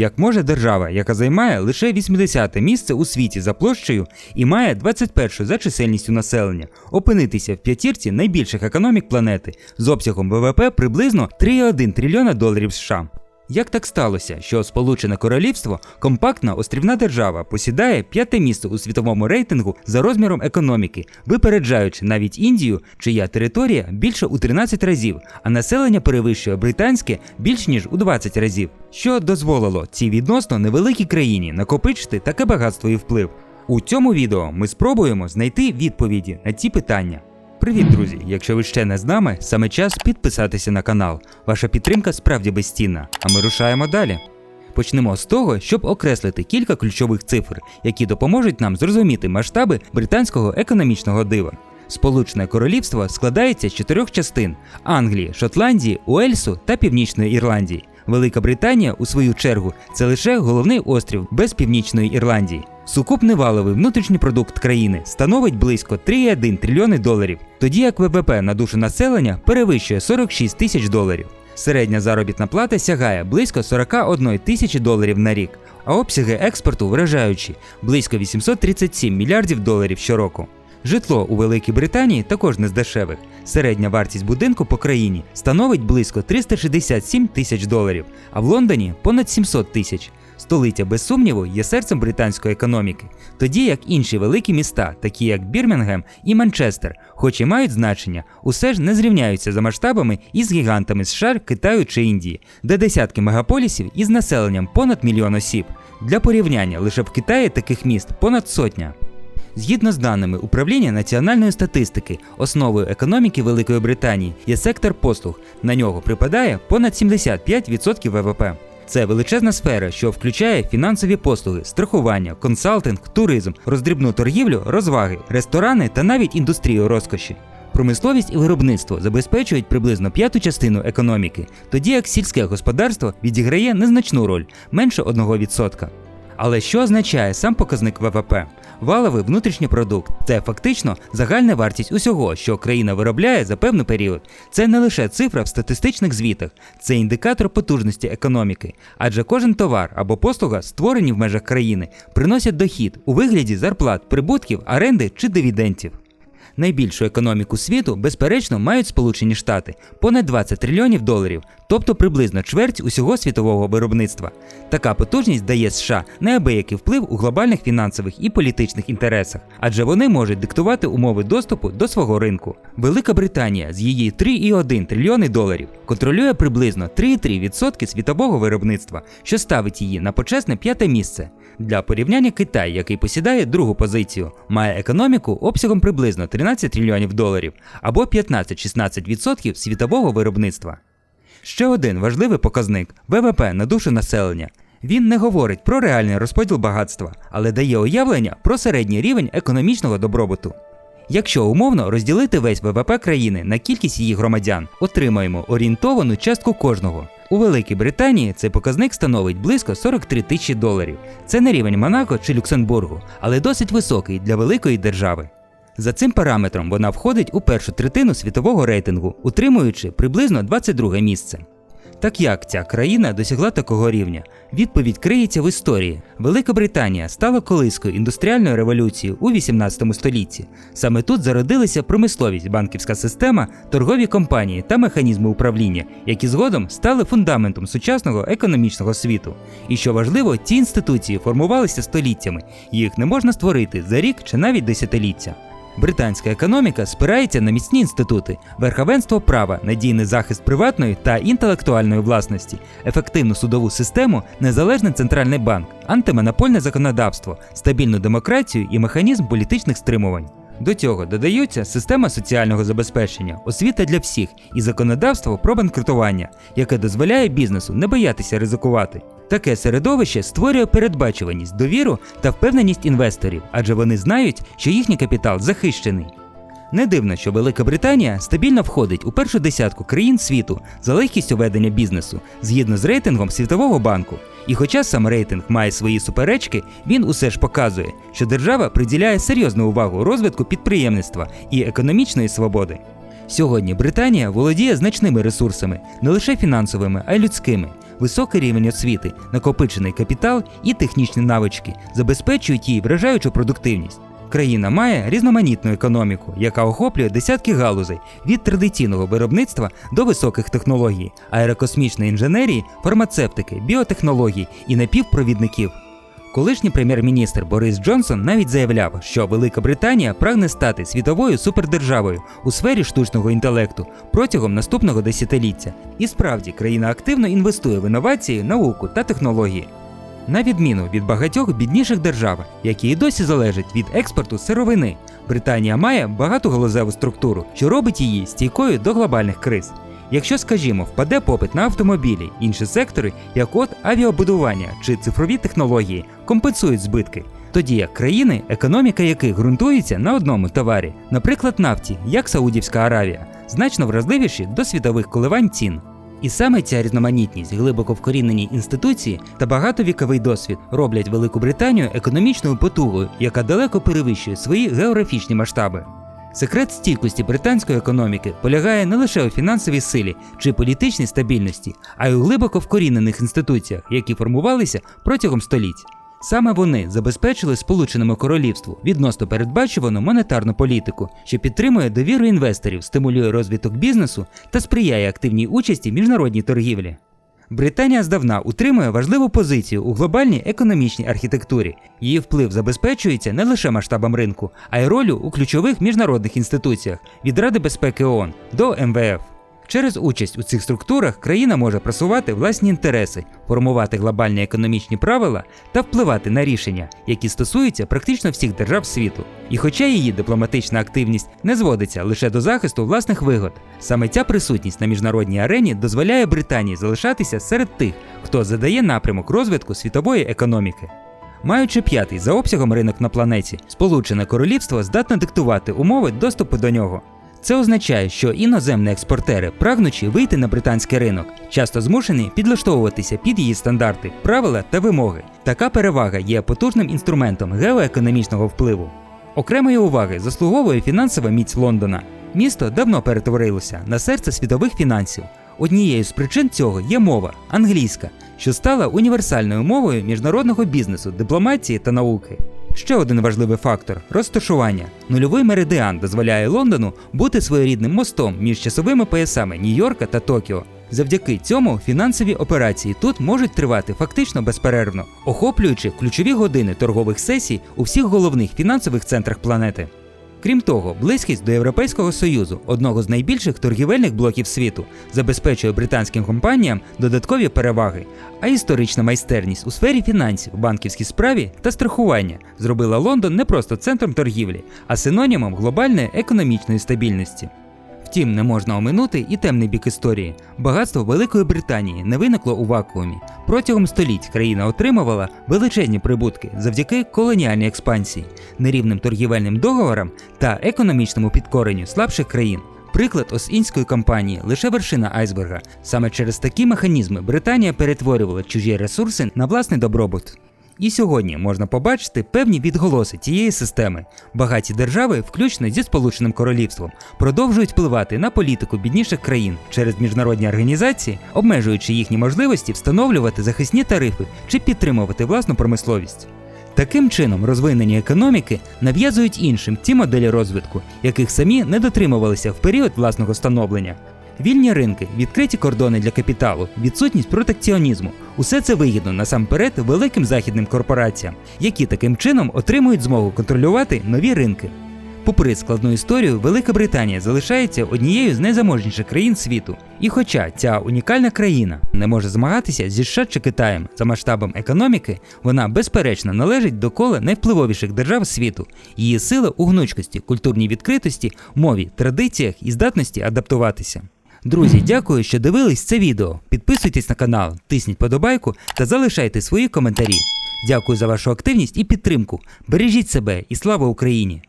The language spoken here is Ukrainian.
Як може держава, яка займає лише 80-те місце у світі за площею і має 21 за чисельністю населення, опинитися в п'ятірці найбільших економік планети з обсягом ВВП приблизно 3,1 трильйона доларів США. Як так сталося, що Сполучене Королівство, компактна острівна держава, посідає п'яте місце у світовому рейтингу за розміром економіки, випереджаючи навіть Індію, чия територія більше у 13 разів, а населення перевищує британське більш ніж у 20 разів, що дозволило цій відносно невеликій країні накопичити таке багатство і вплив. У цьому відео ми спробуємо знайти відповіді на ці питання. Привіт, друзі! Якщо ви ще не з нами, саме час підписатися на канал. Ваша підтримка справді безцінна, а ми рушаємо далі. Почнемо з того, щоб окреслити кілька ключових цифр, які допоможуть нам зрозуміти масштаби британського економічного дива. Сполучене Королівство складається з чотирьох частин: Англії, Шотландії, Уельсу та Північної Ірландії. Велика Британія, у свою чергу, це лише головний острів без Північної Ірландії. Сукупний валовий внутрішній продукт країни становить близько 3,1 трильйони доларів, тоді як ВВП на душу населення перевищує 46 тисяч доларів. Середня заробітна плата сягає близько 41 тисячі доларів на рік, а обсяги експорту вражаючі близько 837 мільярдів доларів щороку. Житло у Великій Британії також не з дешевих. Середня вартість будинку по країні становить близько 367 тисяч доларів, а в Лондоні понад 700 тисяч. Столиця, без сумніву, є серцем британської економіки, тоді як інші великі міста, такі як Бірмінгем і Манчестер, хоч і мають значення, усе ж не зрівняються за масштабами із гігантами США, Китаю чи Індії, де десятки мегаполісів із населенням понад мільйон осіб. Для порівняння лише в Китаї таких міст понад сотня. Згідно з даними управління національної статистики, основою економіки Великої Британії є сектор послуг. На нього припадає понад 75% ВВП. Це величезна сфера, що включає фінансові послуги, страхування, консалтинг, туризм, роздрібну торгівлю, розваги, ресторани та навіть індустрію розкоші. Промисловість і виробництво забезпечують приблизно п'яту частину економіки, тоді як сільське господарство відіграє незначну роль менше 1%. Але що означає сам показник ВВП? Валовий внутрішній продукт це фактично загальна вартість усього, що країна виробляє за певний період. Це не лише цифра в статистичних звітах, це індикатор потужності економіки. Адже кожен товар або послуга, створені в межах країни, приносять дохід у вигляді зарплат, прибутків, оренди чи дивідендів. Найбільшу економіку світу, безперечно, мають Сполучені Штати понад 20 трильйонів доларів, тобто приблизно чверть усього світового виробництва. Така потужність дає США неабиякий вплив у глобальних фінансових і політичних інтересах, адже вони можуть диктувати умови доступу до свого ринку. Велика Британія з її 3,1 трильйони доларів контролює приблизно 3,3% світового виробництва, що ставить її на почесне п'яте місце. Для порівняння Китай, який посідає другу позицію, має економіку обсягом приблизно 13 трильйонів доларів або 15-16% світового виробництва. Ще один важливий показник ВВП на душу населення. Він не говорить про реальний розподіл багатства, але дає уявлення про середній рівень економічного добробуту. Якщо умовно розділити весь ВВП країни на кількість її громадян, отримаємо орієнтовану частку кожного. У Великій Британії цей показник становить близько 43 тисячі доларів. Це не рівень Монако чи Люксембургу, але досить високий для великої держави. За цим параметром вона входить у першу третину світового рейтингу, утримуючи приблизно 22 місце. Так як ця країна досягла такого рівня? Відповідь криється в історії. Велика Британія стала колискою індустріальної революції у 18 столітті. Саме тут зародилися промисловість, банківська система, торгові компанії та механізми управління, які згодом стали фундаментом сучасного економічного світу. І що важливо, ці інституції формувалися століттями, їх не можна створити за рік чи навіть десятиліття. Британська економіка спирається на міцні інститути, верховенство права, надійний захист приватної та інтелектуальної власності, ефективну судову систему, незалежний центральний банк, антимонопольне законодавство, стабільну демократію і механізм політичних стримувань. До цього додаються система соціального забезпечення, освіта для всіх і законодавство про банкрутування, яке дозволяє бізнесу не боятися ризикувати. Таке середовище створює передбачуваність, довіру та впевненість інвесторів, адже вони знають, що їхній капітал захищений. Не дивно, що Велика Британія стабільно входить у першу десятку країн світу за легкістю ведення бізнесу згідно з рейтингом Світового банку. І хоча сам рейтинг має свої суперечки, він усе ж показує, що держава приділяє серйозну увагу розвитку підприємництва і економічної свободи. Сьогодні Британія володіє значними ресурсами, не лише фінансовими, а й людськими. Високий рівень освіти, накопичений капітал і технічні навички забезпечують їй вражаючу продуктивність. Країна має різноманітну економіку, яка охоплює десятки галузей від традиційного виробництва до високих технологій, аерокосмічної інженерії, фармацевтики, біотехнологій і напівпровідників. Колишній прем'єр-міністр Борис Джонсон навіть заявляв, що Велика Британія прагне стати світовою супердержавою у сфері штучного інтелекту протягом наступного десятиліття. І справді країна активно інвестує в інновації, науку та технології. На відміну від багатьох бідніших держав, які і досі залежать від експорту сировини, Британія має багатогалузеву структуру, що робить її стійкою до глобальних криз. Якщо, скажімо, впаде попит на автомобілі, інші сектори, як от авіабудування чи цифрові технології, компенсують збитки, тоді як країни, економіка яких ґрунтується на одному товарі, наприклад, нафті, як Саудівська Аравія, значно вразливіші до світових коливань цін. І саме ця різноманітність, глибоко вкорінені інституції та багатовіковий досвід роблять Велику Британію економічною потугою, яка далеко перевищує свої географічні масштаби. Секрет стійкості британської економіки полягає не лише у фінансовій силі чи політичній стабільності, а й у глибоко вкорінених інституціях, які формувалися протягом століть. Саме вони забезпечили Сполученому Королівству відносно передбачувану монетарну політику, що підтримує довіру інвесторів, стимулює розвиток бізнесу та сприяє активній участі в міжнародній торгівлі. Британія здавна утримує важливу позицію у глобальній економічній архітектурі. Її вплив забезпечується не лише масштабом ринку, а й ролю у ключових міжнародних інституціях від Ради безпеки ООН до МВФ. Через участь у цих структурах країна може просувати власні інтереси, формувати глобальні економічні правила та впливати на рішення, які стосуються практично всіх держав світу. І хоча її дипломатична активність не зводиться лише до захисту власних вигод, саме ця присутність на міжнародній арені дозволяє Британії залишатися серед тих, хто задає напрямок розвитку світової економіки. Маючи п'ятий за обсягом ринок на планеті, Сполучене Королівство здатне диктувати умови доступу до нього. Це означає, що іноземні експортери, прагнучи вийти на британський ринок, часто змушені підлаштовуватися під її стандарти, правила та вимоги. Така перевага є потужним інструментом геоекономічного впливу. Окремої уваги заслуговує фінансова міць Лондона. Місто давно перетворилося на серце світових фінансів. Однією з причин цього є мова англійська, що стала універсальною мовою міжнародного бізнесу, дипломатії та науки. Ще один важливий фактор розташування. Нульовий меридіан дозволяє Лондону бути своєрідним мостом між часовими поясами Нью-Йорка та Токіо. Завдяки цьому фінансові операції тут можуть тривати фактично безперервно, охоплюючи ключові години торгових сесій у всіх головних фінансових центрах планети. Крім того, близькість до Європейського Союзу, одного з найбільших торгівельних блоків світу, забезпечує британським компаніям додаткові переваги, а історична майстерність у сфері фінансів, банківській справі та страхування зробила Лондон не просто центром торгівлі, а синонімом глобальної економічної стабільності. Втім, не можна оминути і темний бік історії. Багатство Великої Британії не виникло у вакуумі. Протягом століть країна отримувала величезні прибутки завдяки колоніальній експансії, нерівним торгівельним договорам та економічному підкоренню слабших країн. Приклад Осінської кампанії лише вершина айсберга. Саме через такі механізми Британія перетворювала чужі ресурси на власний добробут. І сьогодні можна побачити певні відголоси тієї системи. Багаті держави, включно зі Сполученим Королівством, продовжують впливати на політику бідніших країн через міжнародні організації, обмежуючи їхні можливості встановлювати захисні тарифи чи підтримувати власну промисловість. Таким чином, розвинені економіки нав'язують іншим ті моделі розвитку, яких самі не дотримувалися в період власного становлення. Вільні ринки, відкриті кордони для капіталу, відсутність протекціонізму усе це вигідно насамперед великим західним корпораціям, які таким чином отримують змогу контролювати нові ринки. Попри складну історію, Велика Британія залишається однією з найзаможніших країн світу. І хоча ця унікальна країна не може змагатися зі США чи Китаєм за масштабом економіки, вона безперечно належить до кола найвпливовіших держав світу. Її сила у гнучкості, культурній відкритості, мові, традиціях і здатності адаптуватися. Друзі, дякую, що дивились це відео. Підписуйтесь на канал, тисніть подобайку та залишайте свої коментарі. Дякую за вашу активність і підтримку. Бережіть себе і слава Україні!